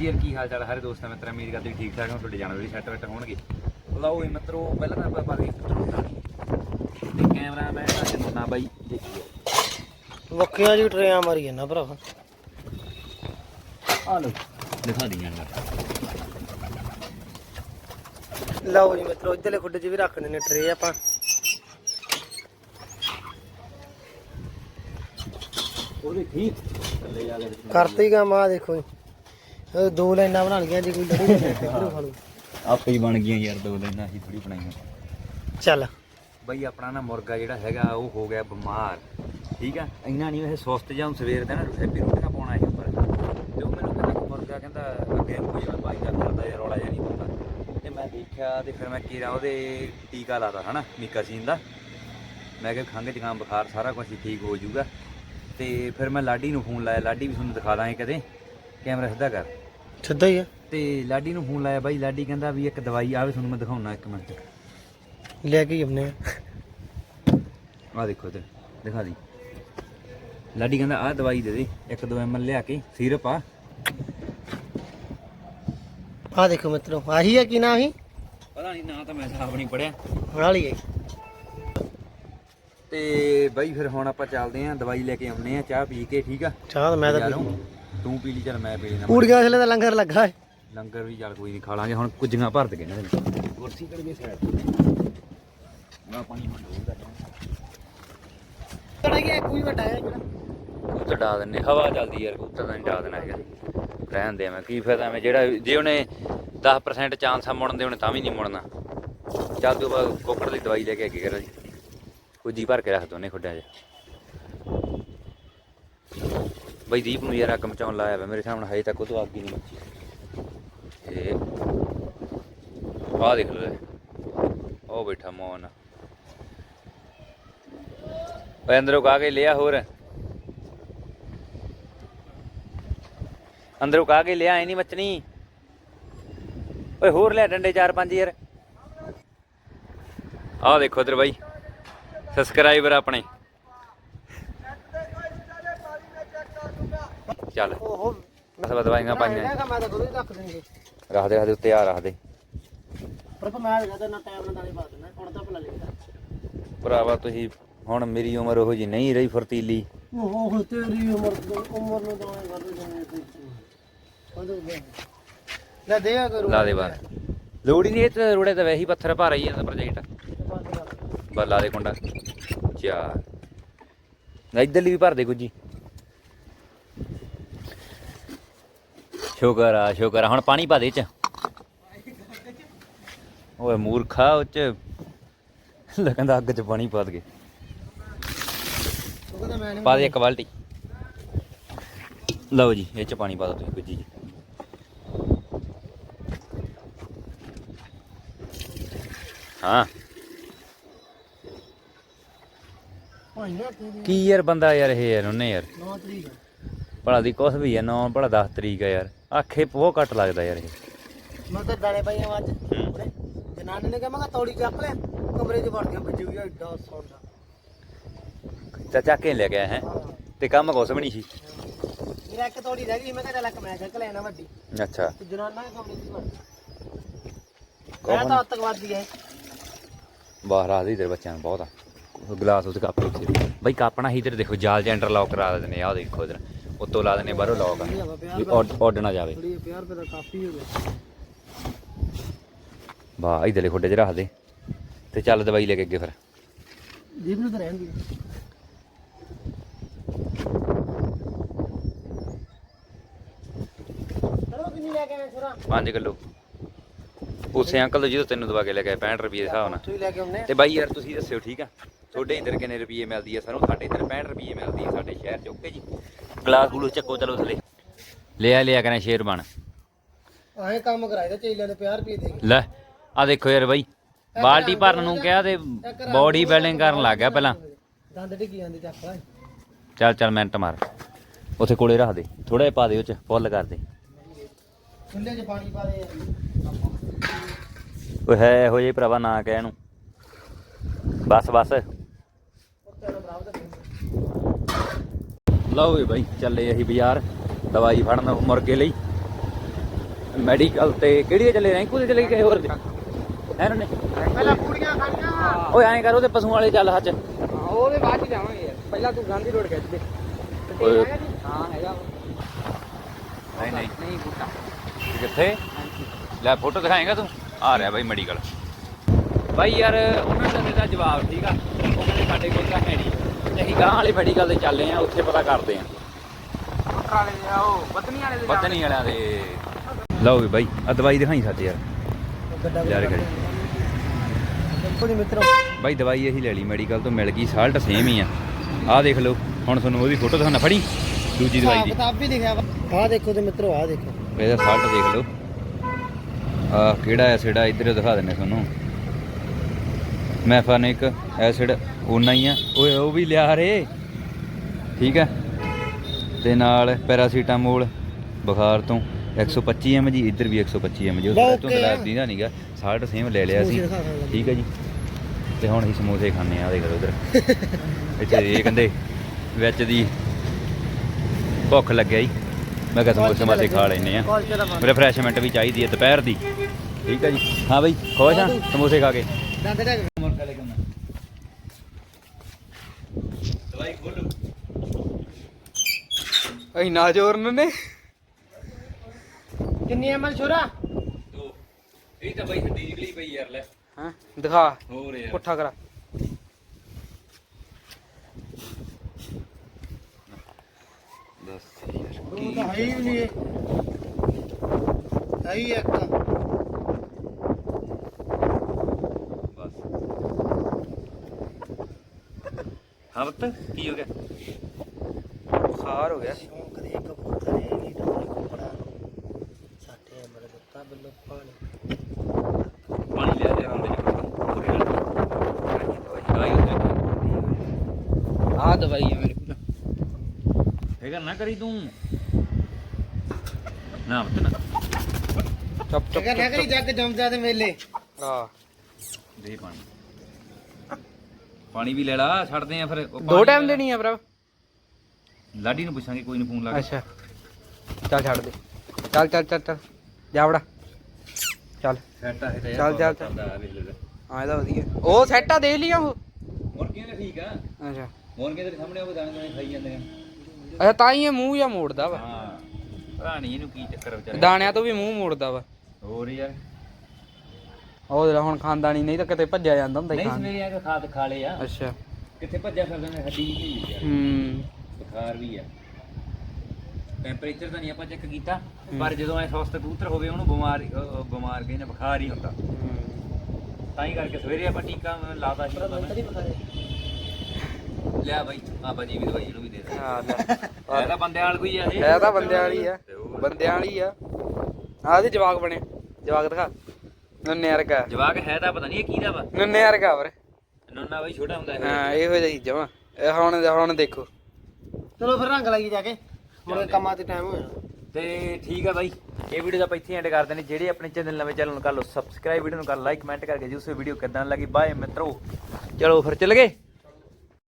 ਯਾਰ ਕੀ ਹਾਲ ਚਾਲ ਹਰੇ ਦੋਸਤਾਂ ਮਿੱਤਰਾਂ ਉਮੀਦ ਕਰਦੇ ਠੀਕ ਠਾਕ ਹੋ ਤੁਹਾਡੇ ਜਾਨਵਰ ਵੀ ਸੈੱਟ ਵੈਟ ਹੋਣਗੇ। ਲਓ ਜੀ ਮਿੱਤਰੋ ਪਹਿਲਾਂ ਤਾਂ ਆਪਾਂ ਬਾਰੇ ਤੇ ਕੈਮਰਾ ਮੈਂ ਅੱਜ ਮੁੰਨਾ ਬਾਈ ਦੇਖੀਓ ਵੱਖੀਆਂ ਜੀ ਟਰੇਆਂ ਮਾਰੀ ਜਾਂਦਾ ਭਰਾਵਾ ਆ ਲਓ ਦਿਖਾ ਦੀਆਂ ਨਾ। ਲਓ ਜੀ ਮਿੱਤਰੋ ਇੱਧਰਲੇ ਖੁੱਡੇ 'ਚ ਵੀ ਰੱਖਦੇ ਨੇ ਟਰੇ ਆਪਾਂ। ਉਹਦੇ ਠੀਕ ਥੱਲੇ ਜਾ ਕੇ ਕਰਤੇ ਹੀ ਕੰਮ ਆ ਦੇਖੋ ਜੀ। ਇਹ ਦੋ ਲਾਈਨਾਂ ਬਣਾ ਲਈਆਂ ਜੀ ਕੋਈ ਲੜੀ ਇੱਧਰੋਂ ਖਾ ਲਓ। ਆਪੇ ਹੀ ਬਣ ਗਈਆਂ ਯਾਰ ਦੋ ਲੈਣਾ ਅਸੀਂ ਥੋੜੀ ਬਣਾਈਆਂ। ਚੱਲ। ਬਈ ਆਪਣਾ ਨਾ ਮੁਰਗਾ ਜਿਹੜਾ ਹੈਗਾ ਉਹ ਹੋ ਗਿਆ ਬਿਮਾਰ ਠੀਕ ਆ? ਇੰਨਾ ਨਹੀਂ ਇਹ ਸੁਸਤ ਜਾਂ ਸਵੇਰ ਦਾ ਨਾ ਹੈਪੀ ਰੋਟੀਆਂ ਪਾਉਣਾ ਸੀ ਉੱਪਰ। ਤੇ ਉਹ ਮੈਨੂੰ ਕਹਿੰਦਾ ਮੁਰਗਾ ਕਹਿੰਦਾ ਅੱਗੇ ਨੂੰ ਕੋਈ ਬਾਈ ਦਾ ਕਰਦਾ ਜਾਂ ਰੌਲਾ ਜਾਂ ਨਹੀਂ ਪਾਉਂਦਾ। ਤੇ ਮੈਂ ਦੇਖਿਆ ਤੇ ਫਿਰ ਮੈਂ ਕੀਰਾ ਉਹਦੇ ਟੀਕਾ ਲਾਤਾ ਹਨਾ ਮੀਕਾਸੀਨ ਦਾ। ਮੈਂ ਕਿਹਾ ਖੰਘ ਜ਼ੁਕਾਮ ਬੁਖਾਰ ਸਾਰਾ ਕੁਝ ਠੀਕ ਹੋ ਜਾਊਗਾ। ਤੇ ਫਿਰ ਮੈਂ ਲਾਡੀ ਨੂੰ ਫੋਨ ਲਾਇਆ ਲਾਡੀ ਵੀ ਤੁਹਾਨੂੰ ਦਿਖਾ ਦਾਂਗੇ ਕਦੇ। ਕੈਮਰਾ ਸਿੱਧਾ ਕਰ। ਸਿੱਧਾ ਹੀ ਆ। ਤੇ ਲਾਡੀ ਨੂੰ ਫੋਨ ਲਾਇਆ ਬਾਈ ਲਾਡੀ ਕਹਿੰਦਾ ਵੀ ਇੱਕ ਦਵਾਈ ਆਵੇ ਤੁਹਾਨੂੰ ਮੈਂ ਦਿਖਾਉਣਾ ਇੱਕ ਮਿੰਟ। ਲੈ ਕੇ ਹੀ ਆ। ਦੇਖੋ ਇੱਧਰ ਦਿਖਾ ਦੀ। ਲਾਡੀ ਕਹਿੰਦਾ ਆਹ ਦਵਾਈ ਦੇ ਦੇ ਇੱਕ ਦੋ ਐਮਐਲ ਲਿਆ ਕੇ ਸਿਰਪ ਆ। ਆ ਦੇਖੋ ਮਿੱਤਰੋ ਆਹੀ ਆ ਕੀ ਨਾ ਆਹੀ ਪਤਾ ਨਹੀਂ ਨਾ ਤਾਂ ਮੈਂ ਸਾਫ਼ ਨਹੀਂ ਪੜਿਆ ਵਾਲੀ ਹੈ ਤੇ ਬਾਈ ਫਿਰ ਹੁਣ ਆਪਾਂ ਚੱਲਦੇ ਆਂ ਦਵਾਈ ਲੈ ਕੇ ਆਉਨੇ ਆ ਚਾਹ ਪੀ ਕੇ ਠੀਕ ਆ? ਚਾਹ ਤਾਂ ਮੈਂ ਤਾਂ ਪੀ ਤੂੰ ਪੀ ਲਈ ਚੱਲ ਮੈਂ ਪੀ ਲੈਣਾ ਪੂੜੀਆਂ ਥਲੇ ਦਾ ਲੰਗਰ ਲੱਗਾ ਹੈ ਲੰਗਰ ਵੀ ਚੱਲ ਕੋਈ ਨਹੀਂ ਖਾ ਲਾਂਗੇ ਹੁਣ ਕੁਝੀਆਂ ਭਰ ਦੇ। ਨਾ ਕੁਰਸੀ ਕਿਹੜੀ ਗਈ ਸਾਈਡ ਨਾ ਪਾਣੀ ਮੰਡੂਗਾ ਕਿਹੜਾ ਗਿਆ ਕੋਈ ਵੱਡਾ ਹੈ ਜਿਹੜਾ। ਕਬੂਤਰ ਡਾ ਦਿੰਨੇ ਹਵਾ ਚੱਲਦੀ ਯਾਰ ਕਬੂਤਰ ਨਹੀਂ ਡਾ ਦੇਣਾ ਹੈਗਾ। ਰਹਿਣ ਦੇ ਮੈਂ ਕੀ ਫਾਇਦਾ ਮੈਂ ਜਿਹੜਾ ਜੇ ਉਹਨੇ 10% ਚਾਂਸ ਆ ਮੁੜਨ ਦੇ ਉਹਨੇ ਤਾਂ ਵੀ ਨਹੀਂ ਮੁੜਨਾ। ਚੱਲ ਤੂੰ ਬਸ ਕੋਕੜ ਦੀ ਦਵਾਈ ਲੈ ਕੇ ਅੱਗੇ ਕਰ ਜੀ ਕੁੱਜੀ ਭਰ ਕੇ ਰੱਖ ਦੋ ਨੇ ਖੁੱਡਿਆਂ 'ਚ। ਬਈ ਦੀਪ ਨੂੰ ਯਾਰ ਅੱਗ ਮਚਾਉਣ ਲਾਇਆ ਵਾ, ਮੇਰੇ ਸਾਹਮਣੇ ਹਜੇ ਤੱਕ ਉਹ ਤੋਂ ਅੱਗ ਹੀ ਨਹੀਂ ਮੱਚੀ ਇਹ ਆਹ ਦੇਖ ਲਓ ਉਹ ਬੈਠਾ ਮੋਹਨ ਓਏ ਅੰਦਰੋਂ ਕਾ ਕੇ ਲਿਆ ਹੋਰ? ਅੰਦਰੋਂ ਕਾ ਕੇ ਲਿਆ, ਐ ਨਹੀਂ ਮੱਚਣੀ? ਓਏ ਹੋਰ ਲੈ ਡੰਡੇ ਚਾਰ ਪੰਜ ਯਾਰ। ਆਹ ਦੇਖੋ ਇਧਰ ਬਾਈ। ਸਬਸਕ੍ਰਾਈਬਰ ਆਪਣੇ। ਚੱਲ। ਓਹੋ ਬਸ ਦਵਾਈਆਂ ਪਾਈਆਂ। ਮੈਂ ਤਾਂ ਦੁੱਧ ਰੱਖ ਦੇ ਰੱਖ ਦੇ ਉੱਤੇ ਆ ਰੱਖ ਦੇ ਪਰ ਮੈਂ ਕਹਿੰਦਾ ਨਾ ਟਾਈਮ ਨਾਲ ਦਾਣੇ ਪਾ ਦੇਣਾ ਹੁਣ ਤਾਂ ਭਲਾ ਲੈਂਦਾ ਭਰਾਵਾ ਤੁਸੀਂ ਹੁਣ ਮੇਰੀ ਉਮਰ ਉਹੋ ਜੀ ਨਹੀਂ ਰਹੀ ਫਰਤੀਲੀ। ਓਹੋ ਤੇਰੀ ਉਮਰ ਉਮਰ ਨੂੰ ਦਾਣੇ ਕਰਦੇ ਜਾਣੇ ਲੈ ਦੇ ਕਰੋ ਲਾ ਦੇ ਬਾਹਰ। ਲੋੜ ਹੀ ਨਹੀਂ ਇਹ ਤੇ ਰੋੜੇ ਤਾਂ ਵੈਸੇ ਹੀ ਪੱਥਰ ਭਰ ਹੀ ਜਾਂਦਾ ਪ੍ਰੋਜੈਕਟ। ਲਾ ਦੇ ਕੁੰਡਾ। ਚਾ ਨਾ ਇੱਧਰਲੀ ਵੀ ਭਰ ਦੇ ਗੁੱਜੀ। ਸ਼ੁਕਰ ਆ ਸ਼ੁਕਰ ਆ। ਹੁਣ ਪਾਣੀ ਪਾ ਦੇ ਇਹ ਚ। ਓਏ ਮੂਰਖਾ, ਉਹ ਚ ਲੱਗਦਾ ਅੱਗ ਚ ਪਾਣੀ ਪਾ ਦੇ ਪਾ ਦੇ ਇੱਕ ਬਾਲਟੀ। ਲਓ ਜੀ, ਇਹ ਚ ਪਾਣੀ ਪਾ ਦੋ ਤੁਸੀਂ ਗੁੱਜੀ ਜੀ ਹਾਂ। ਕੀ ਯਾਰ ਬੰਦਾ ਯਾਰ ਇਹ ਯਾਰ, ਉਹਨੇ ਯਾਰ। 9 ਤਰੀਕ ਭਲਾ ਦੀ ਕੁਛ ਵੀ ਹੈ 9 ਭਲਾ 10 ਤਰੀਕ ਹੈ ਯਾਰ। ਆਖੇ ਬਹੁਤ ਘੱਟ ਲੱਗਦਾ ਯਾਰ ਇਹ। ਮੈਂ ਤਾਂ ਦਾਣੇ ਪਾਈਆਂ ਅੱਜ। ਹੂੰ। ਆਪਣੇ ਜਨਾਨੇ ਨੇ ਕਿਹਾ ਮੈਂ ਕਿਹਾ ਤੌੜੀ ਚੱਕ ਲਿਆ ਕਮਰੇ 'ਚ ਵੜ ਗਿਆ ਹੋਈ ਆ ਏਡਾ ਸੌਂਦਾ। ਚੱਕ ਕੇ ਲੈ ਗਿਆ ਹੈ। ਤੇ ਕੰਮ ਕੁਛ ਵੀ ਨਹੀਂ ਸੀ। ਮੇਰਾ ਇੱਕ ਤੌੜੀ ਰਹਿ ਗਈ ਮੈਂ ਕਿਹਾ ਚੱਲ ਇੱਕ ਮੈਂ ਚੱਕ ਲੈਣਾ ਵੱਡੀ। ਅੱਛਾ। ਤੇ ਜਨਾਨਾ ਨੇ ਕਮਰੇ 'ਚ ਵੜ ਗਿਆ? ਮੈਂ ਤਾਂ ਅੱਤਵਾਦੀ ਹੈ ਬਾਹਰ ਆ ਤੇਰੇ ਬੱਚਿਆਂ ਨੂੰ ਬਹੁਤ ਆ। ਉਹ ਗਲਾਸ ਉੱਤੇ ਕੱਪ ਉੱਤੇ ਬਈ ਕਾਪਣਾ ਹੀ ਇਧਰ ਦੇਖੋ ਜਾਲ ਐਂਟਰ ਲੌਕ ਕਰਾ ਦਿੰਦੇ ਨੇ ਆਹ ਦੇਖੋ ਇਧਰ। ਉੱਤੋਂ ਲਾ ਦਿੰਦੇ ਬਾਹਰੋਂ ਲੌਕ ਵਾ ਉੱਡ ਉੱਡ ਨਾ ਜਾਵੇ। ਥੋੜੀ 50 ਰੁਪਏ ਦਾ ਕਾਫੀ ਹੋ ਗਿਆ। ਵਾਹ ਇਧਰਲੇ ਖੋਡੇ 'ਚ ਰੱਖ ਦੇ। ਤੇ ਚੱਲ ਦਵਾਈ ਲੈ ਕੇ ਅੱਗੇ ਫਿਰ। ਜੀਬ ਨੂੰ ਤਾਂ ਰਹਿੰਦੀ ਚਲੋ ਕਿੰਨੀ ਲੈ ਕੇ ਆਵੇਂ ਛੋਰਾ? 5 ਕਿਲੋ। ਉਸੇ ਅੰਕਲ ਤੋਂ ਜਿਹਦੋਂ ਤੈਨੂੰ ਦਵਾ ਕੇ ਲੈ ਕੇ 65 ਰੁਪਏ ਦੇ ਹਿਸਾਬ ਨਾਲ। ਤੁਸੀਂ ਲੈ ਕੇ ਆਉਨੇ ਤੇ ਬਾਈ ਯਾਰ ਤੁਸੀਂ ਦੱਸਿਓ ਠੀਕ ਆ? ਤੁਹਾਡੇ ਇੰਦਰ ਕਿੰਨੇ ਰੁਪਏ ਮਿਲਦੀ ਆ ਸਾਨੂੰ? ਸਾਡੇ ਇੰਦਰ 65 ਰੁਪਏ ਮਿਲਦੀ ਆ ਸਾਡੇ ਸ਼ਹਿਰ ਚ ਓਕੇ ਜੀ? ਗਲਾਸ ਗਲੂਸ ਚੱਕੋ ਚਲੋ ਥਲੇ। ਲਿਆ ਲਿਆ ਕਰਾਂ ਸ਼ੇਰ ਬਣ। ਆਏ ਕੰਮ ਕਰਾਇਦਾ ਚੇਲਿਆਂ ਦੇ 50 ਰੁਪਏ ਦੇ ਲੈ ਆ ਦੇਖੋ ਯਾਰ ਬਾਈ ਬਾਲਟੀ ਭਰਨ ਨੂੰ ਕਿਹਾ ਤੇ ਬੋਡੀ ਬਿਲਡਿੰਗ ਕਰਨ ਲੱਗ ਗਿਆ ਪਹਿਲਾਂ। ਦੰਦ ਡਿੱਗੀ ਜਾਂਦੇ ਚੱਕ ਲਾ। ਚੱਲ ਚੱਲ ਮਿੰਟ ਮਾਰ। ਉੱਥੇ ਕੋਲੇ ਰੱਖ ਦੇ ਥੋੜਾ ਜਿਹਾ ਪਾ ਦੇ ਉਹ ਚ ਫੁੱਲ ਕਰ ਦੇ। ਚੁੱਲ੍ਹੇ 'ਚ ਪਾਣੀ ਪਾ ਦੇ। ਓਏ ਹੈ ਇਹੋ ਜਿਹੇ ਭਰਾਵਾ ਨਾ ਕਹਿ ਇਹਨੂੰ ਬਸ ਬਸ। ਲਓ ਵੀ ਬਾਈ ਚੱਲੇ ਅਸੀਂ ਬਾਜ਼ਾਰ। ਦਵਾਈ ਫੜਨ ਮੁਰਗੇ ਲਈ। ਮੈਡੀਕਲ ਤੇ ਕਿਹੜੀ ਚੱਲੇ ਰੈਂਕੂ ਦੇ ਚੱਲੇ ਗਏ ਹੋਰ ਦੇ? ਹੈ ਨੇ ਪਹਿਲਾਂ ਪੂੜੀਆਂ ਖਾਣੀਆਂ। ਓਏ ਐਂ ਕਰ ਉਹਦੇ ਪਸ਼ੂਆਂ ਵਾਲੇ ਚੱਲ ਹੱਥ ਉਹਦੇ ਬਾਅਦ ਚ ਜਾਵਾਂਗੇ ਯਾਰ। ਪਹਿਲਾਂ ਤੂੰ ਗਾਂਧੀ ਰੋਡ ਖਿੱਚ ਦੇ। ਓਏ। ਹਾਂ ਹੈਗਾ। ਨਹੀਂ ਨਹੀਂ। ਨਹੀਂ ਬੁੱਟਾ। ਕਿੱਥੇ? ਲੈ ਫੋਟੋ ਦਿਖਾਏਗਾ ਤੂੰ? ਆ ਰਿਹਾ ਬਾਈ ਮੈਡੀਕਲ ਬਾਈ ਯਾਰ ਉਹਨਾਂ ਦਾ ਦਿੱਤਾ ਜਵਾਬ ਠੀਕ ਆ। ਉਹ ਕਹਿੰਦੇ ਸਾਡੇ ਕੋਲ ਤਾਂ ਹੈ ਨਹੀਂ। ਤੇ ਅਸੀਂ ਗਾਂ ਵਾਲੇ ਮੈਡੀਕਲ ਤੇ ਚੱਲੇ ਆ ਉੱਥੇ ਪਤਾ ਕਰਦੇ ਆ। ਵਾਲੇ ਦੇ ਆ ਉਹ ਬਤਨੀ ਵਾਲੇ ਦੇ ਪਤਨੀ ਵਾਲਿਆਂ ਦੇ। ਲਓ ਵੀ ਬਾਈ ਆ ਦਵਾਈ ਦਿਖਾਈ ਸਾਡੇ ਯਾਰ। ਯਾਰ ਖੜੀ। ਕੋਈ ਮਿੱਤਰੋ। ਬਾਈ ਦਵਾਈ ਇਹੀ ਲੈ ਲਈ ਮੈਡੀਕਲ ਤੋਂ ਮਿਲ ਗਈ ਸਾਲਟ ਸੇਮ ਹੀ ਆ। ਆਹ ਦੇਖ ਲਓ ਹੁਣ ਤੁਹਾਨੂੰ ਉਹਦੀ ਫੋਟੋ ਦਿਖਾਣਾ ਫੜੀ। ਦੂਜੀ ਦਵਾਈ ਦੀ। ਕਿਤਾਬ ਵੀ ਲਿਖਿਆ ਵਾ। ਆਹ ਦੇਖੋ ਤੇ ਮਿੱਤਰੋ ਆਹ ਦੇਖੋ। ਇਹਦਾ ਸਾਲਟ ਦੇਖ ਲਓ। ਆ ਕਿਹੜਾ ਐਸਿਡ ਆ ਇੱਧਰ ਦਿਖਾ ਦਿੰਨੇ ਤੁਹਾਨੂੰ। ਮੈਫਾਨਿਕ ਐਸਿਡ ਉਨਾ ਹੀ ਆ। ਓਏ ਉਹ ਵੀ ਲਿਆ ਰੇ। ਠੀਕ ਆ। ਤੇ ਨਾਲ ਪੈਰਾਸੀਟਾਮੋਲ ਬੁਖਾਰ ਤੋਂ 125 mg ਇੱਧਰ ਵੀ 125 mg ਬਹੁਤ ਤੋਂ okay ਆ। ਲੱਗਦੀ ਦਾ ਨਹੀਂਗਾ ਸਾਲਟ ਸੇਮ ਲੈ ਲਿਆ ਸੀ। ਠੀਕ ਹੈ ਜੀ। ਤੇ ਹੁਣ ਅਸੀਂ ਸਮੋਸੇ ਖਾਣੇ ਆ ਦੇਖ ਲਓ ਉਧਰ ਇੱਥੇ ਇਹ ਕਹਿੰਦੇ ਵਿੱਚ ਦੀ ਭੁੱਖ ਲੱਗਿਆ ਜੀ। ਮੈਂ ਕਿਹਾ ਸਮੋਸੇ ਮਾਸੇ ਖਾ ਲੈਨੇ ਆ। ਰਿਫਰੈਸ਼ਮੈਂਟ ਵੀ ਚਾਹੀਦੀ ਹੈ ਦੁਪਹਿਰ ਦੀ। ਠੀਕ ਹੈ ਜੀ। ਹਾਂ ਬਈ ਖੁਸ਼ ਆ? ਸਮੋਸੇ ਖਾ ਕੇ। ਦੰਦ ਢੱਕ। ਦਵਾਈ ਖੋਲੋ ਇੰਨਾ ਜ਼ੋਰ ਨੇ ਕਿੰਨੀ ਐਮਐਲ ਛੋਰਾ? ਦੋ। ਇਹ ਤਾਂ ਬਈ ਹੱਡੀ ਨਿਕਲੀ ਪਈ ਯਾਰ ਲੈ। ਹਾਂ? ਦਿਖਾ। ਹੋਰ ਯਾਰ। ਪੁੱਠਾ ਕਰਾ। ਦੱਸ ਉਹ ਤਾਂ ਹੈ ਹੀ ਨਹੀਂ। ਇਹ ਹੈ? ਹੀ ਇੱਕ। ਬਸ। ਹਾਂ ਬੱਤ ਕੀ ਹੋ ਗਿਆ? ਬੁਖਾਰ ਹੋ ਗਿਆ। ਸ਼ੌਂਕ ਦੇ ਕਬੂਤਰ ਇਹ ਨਹੀਂ ਤਾਂ ਕੋਪੜਾ ਸਾਡੇ ਅਮਰ ਦਿੱਤਾ ਬੱਲੋ ਪਾਣੀ। ਪਾਣੀ ਲਿਆ ਦੇ ਹੁੰਦੇ ਜੀ ਦਵਾਈ ਉੱਤੇ ਆਹ ਦਵਾਈ ਹੈ ਮੇਰੇ ਕੋਲ ਫਿਕਰ ਨਾ ਕਰੀ ਤੂੰ। ਨਾ ਬੱਤ ਨਾ। ਚੁੱਪ ਚੁੱਪ ਨਾ ਕਰੀ ਜੱਗ ਜੰਮਦਾ ਤੇ ਮੇਲੇ। ਹਾਂ। ਦੇ ਪਾਣੀ। ਪਾਣੀ ਵੀ ਲੈ ਲਾ ਛੱਡਦੇ ਆ ਫਿਰ। ਉਹ ਦੋ ਪਾਣੀ ਟਾਈਮ ਲੈ- ਦੇਣੀ ਆ ਭਰਾ। ਲਾਡੀ ਨੂੰ ਪੁੱਛਾਂਗੇ ਕੋਈ ਨਹੀਂ ਫੋਨ ਲਾ ਕੇ। ਅੱਛਾ। ਚੱਲ ਛੱਡ ਦੇ। ਚੱਲ ਚੱਲ ਚੱਲ ਚੱਲ। ਜਾ ਵੜਾ। ਚੱਲ। ਸੈਟ ਆ ਇਹ ਤਾਂ ਚੱਲ, ਚੱਲ, ਹਾਂ ਇਹਦਾ ਵਧੀਆ। ਉਹ ਸੈੱਟ ਆ ਦੇ ਲਿਆ ਉਹ। ਮੁਰਗੀਆਂ ਤਾਂ ਠੀਕ ਆ? ਅੱਛਾ। ਮੁਰਗੇ ਦੇ ਸਾਹਮਣੇ ਉਹ ਦਾਣੇ ਦਾਣੇ ਖਾਈ ਜਾਂਦੇ ਆ। ਅੱਛਾ ਤਾਂ ਹੀ ਇਹ ਮੂੰਹ ਜਾਂ ਮੋੜਦਾ ਵਾ। ਹਾਂ। ਪਤਾ ਨਹੀਂ ਇਹਨੂੰ ਕੀ ਚੱਕਰ ਵਿਚਾਰੇ ਦਾਣਿਆਂ ਤੋਂ ਵੀ ਮੂੰਹ ਮੋੜਦਾ ਵਾ। ਹੋਰ ਯਾਰ। ਉਹ ਜਿਹੜਾ ਹੁਣ ਖਾਂਦਾ ਨਹੀਂ ਨਹੀਂ ਤਾਂ ਕਿਤੇ ਭੱਜਿਆ ਜਾਂਦਾ ਹੁੰਦਾ ਹੀ ਨਹੀਂ ਖਾਣ ਸਵੇਰੇ ਆ ਕੇ ਖਾ ਤੇ ਖਾ ਲਏ ਆ। ਅੱਛਾ। ਕਿੱਥੇ ਭੱਜਿਆ ਫਿਰਦਾ ਨੇ ਹੱਡੀ ਨਿਕਲੀ ਯਾਰ ਹੂੰ। ਬੁਖਾਰ ਵੀ ਆ। ਟੈਂਪਰੇਚਰ ਤਾਂ ਨਹੀਂ ਆਪਾਂ ਚੈੱਕ ਕੀਤਾ ਪਰ ਜਦੋਂ ਐ ਸਵਸਥ ਕਬੂਤਰ ਹੋਵੇ ਉਹਨੂੰ ਬਿਮਾਰ ਅਹ ਬਿਮਾਰ ਕਹਿੰਦੇ ਬੁਖਾਰ ਹੀ ਹੁੰਦਾ। ਤਾਂ ਹੀ ਕਰਕੇ ਸਵੇਰੇ ਆਪਾਂ ਟੀਕਾ ਲਾਦਾ ਸੀ। ਉਹਦਾ ਮੈਂ। ਲਿਆ ਬਾਈ ਬਾਬਾ ਜੀ ਵੀ ਦਵਾਈ ਇਹਨੂੰ ਵੀ ਦੇ ਦੇ ਹਾਂ ਲੈ। ਇਹ ਤਾਂ ਬੰਦੇ ਵਾਲ ਕੋਈ ਆ ਇਹ ਇਹ ਤਾਂ ਬੰਦਿਆਂ ਵਾਲੀ ਆ। ਤੇ ਹੋਰ। ਬੰਦਿਆਂ ਵਾਲੀ ਆ। ਆਹ ਦੇ ਜਵਾਕ ਬਣੇ। ਜਵਾਕ ਦਿਖਾ। ਨੰਨੇ ਵਰਗਾ। ਜਵਾਕ ਹੈ ਤਾਂ ਪਤਾ ਨਹੀਂ ਇਹ ਕਿਹਦਾ ਵਾ। ਨੰਨੇ ਵਰਗਾ ਵਰ। ਨੋਨਾ ਬਾਈ ਛੋਟਾ ਹੁੰਦਾ ਹਾਂ ਇਹੋ ਜਿਹੀ ਜਮਾ। ਇਹ ਹੁਣ ਹੁਣ ਦੇਖੋ। ਚਲੋ ਫਿਰ ਰੰਗ ਲਾਈ ਜਾ ਕੇ। ਮੁੜੇ ਕੰਮਾਂ ਤੇ ਟਾਈਮ ਹੋ ਜਾਣਾ ਤੇ ਠੀਕ ਆ ਬਾਈ। ਇਹ ਵੀਡੀਓ ਦਾ ਆਪਾਂ ਇੱਥੇ ਐਂਡ ਕਰਦੇ ਨੇ ਜਿਹੜੇ ਆਪਣੇ ਚੈਨਲ ਨਵੇਂ ਚੈਨਲ ਨੂੰ ਕਰ ਲਓ ਸਬਸਕ੍ਰਾਈਬ ਵੀਡੀਓ ਨੂੰ ਕਰ ਲਾਈਕ ਕਮੈਂਟ ਕਰਕੇ ਜੀ ਉਸ ਵੀਡੀਓ ਕਿਦਾਂ ਲੱਗੀ। ਬਾਏ ਮਿੱਤਰੋ। ਚਲੋ ਫਿਰ ਚੱਲ ਗਏ।